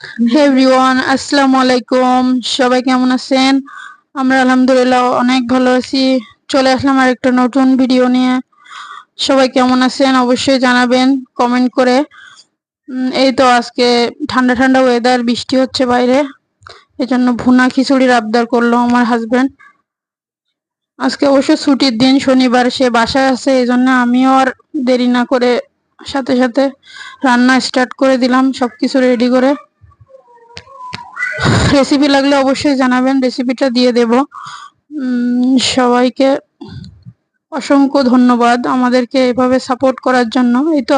Everyone আসসালামু আলাইকুম সবাই কেমন আছেন? আমরা আলহামদুলিল্লাহ অনেক ভালো আছি। চলে আসলাম আর একটা নতুন ভিডিও নিয়ে। সবাই কেমন আছেন? অবশ্যই জানাবেন কমেন্ট করে। এই তো আজকে ঠান্ডা ঠান্ডা ওয়েদার বৃষ্টি হচ্ছে বাইরে। এই জন্য ভুনা খিচুড়ির আবদার করল আমার হাজবেন্ড আজকে অবশ্য ছুটির দিন, শনিবার সে বাসায় আছে এই জন্য আমিও আর দেরি না করে সাথে সাথে রান্না স্টার্ট করে দিলাম, সবকিছু রেডি করে। রেসিপি লাগলে অবশ্যই জানাবেন রেসিপিটা দিয়ে দেব। সবাইকে অসংখ্য ধন্যবাদ আমাদেরকে এভাবে সাপোর্ট করার জন্য। এই তো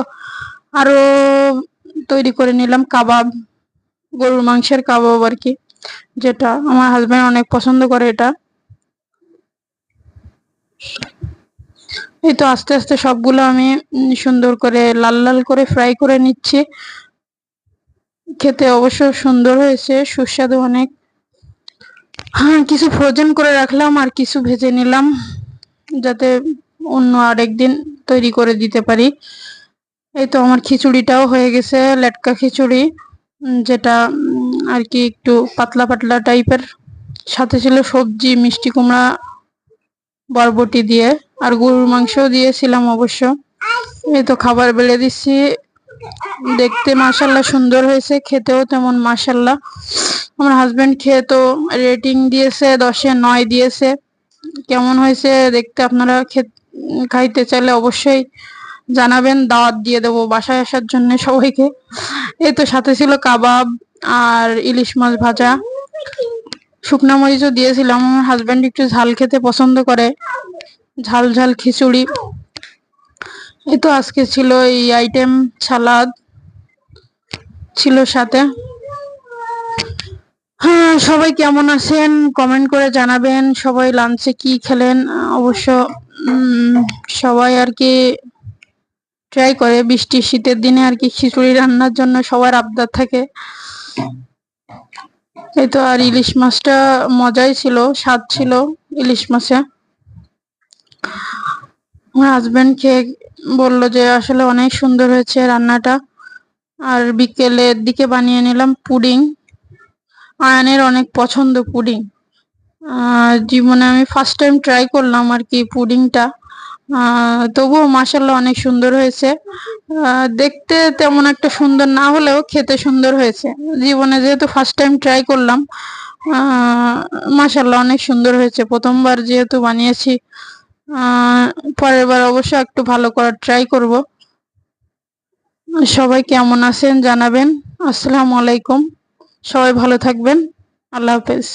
আরও তৈরি করে নিলাম কাবাব, গরুর মাংসের কাবাব আর কি, যেটা আমার হাজব্যান্ড অনেক পছন্দ করে এটা। এই তো আস্তে আস্তে সবগুলো আমি সুন্দর করে, লাল লাল করে ফ্রাই করে নিচ্ছি। খেতে অবশ্য সুন্দর হয়েছে, সুস্বাদু অনেক। হ্যাঁ কিছু ফ্রোজেন করে রাখলাম আর কিছু ভেজে নিলাম, যাতে অন্য আরেকদিন তৈরি করে দিতে পারি। এই তো আমার খিচুড়িটাও হয়ে গেছে, লেটকা খিচুড়ি যেটা আর কি একটু পাতলা পাতলা টাইপের সাথে ছিল সবজি, মিষ্টি কুমড়া, বরবটি দিয়ে, আর গরুর মাংসও দিয়েছিলাম অবশ্য। এই তো খাবার বেড়ে দিচ্ছি। দেখতে মাশাল্লাহ সুন্দর হয়েছে, খেতেও তেমন মাশাল্লাহ আমার হাজবেন্ড খেয়ে তো রেটিং দিয়েছে, দশে নয় দিয়েছে। কেমন হয়েছে দেখতে আপনারা খাইতে চাইলে অবশ্যই জানাবেন, দাওয়াত দিয়ে দেবো বাসায় আসার জন্য সবাইকে। এই তো সাথে ছিল কাবাব আর ইলিশ মাছ ভাজা। শুকনা মরিচও দিয়েছিলাম, আমার হাজবেন্ড একটু ঝাল খেতে পছন্দ করে। ঝাল ঝাল খিচুড়ি। এই তো আজকে ছিল এই আইটেম সালাদ ছিল সাথে। হ্যাঁ সবাই কেমন আছেন? কমেন্ট করে জানাবেন। সবাই লাঞ্চে কি খেলেন? অবশ্য সবাই আর কি ট্রাই করে। বৃষ্টি, শীতের দিনে আর কি খিচুড়ি রান্নার জন্য সবার আবদার থাকে। এই তো আর ইলিশ মাছটা মজাই ছিল, স্বাদ ছিল ইলিশ মাছে। আমার হাজবেন্ড খেয়ে বলল যে আসলে অনেক সুন্দর হয়েছে রান্নাটা। আর বিকেলের দিকে বানিয়ে নিলাম পুডিং। আয়নের অনেক পছন্দ পুডিং। জীবনে আমি ফার্স্ট টাইম ট্রাই করলাম আর কি পুডিংটা। তবুও মাসাল্লাহ অনেক সুন্দর হয়েছে। দেখতে তেমন একটা সুন্দর না হলেও খেতে সুন্দর হয়েছে। জীবনে যেহেতু ফার্স্ট টাইম ট্রাই করলাম মাসাল্লাহ অনেক সুন্দর হয়েছে। প্রথমবার যেহেতু বানিয়েছি পরের বার অবশ্য একটু ভালো করার ট্রাই করব। সবাই কেমন আছেন জানাবেন। আসসালামু আলাইকুম। সবাই ভালো থাকবেন। আল্লাহ হাফেজ।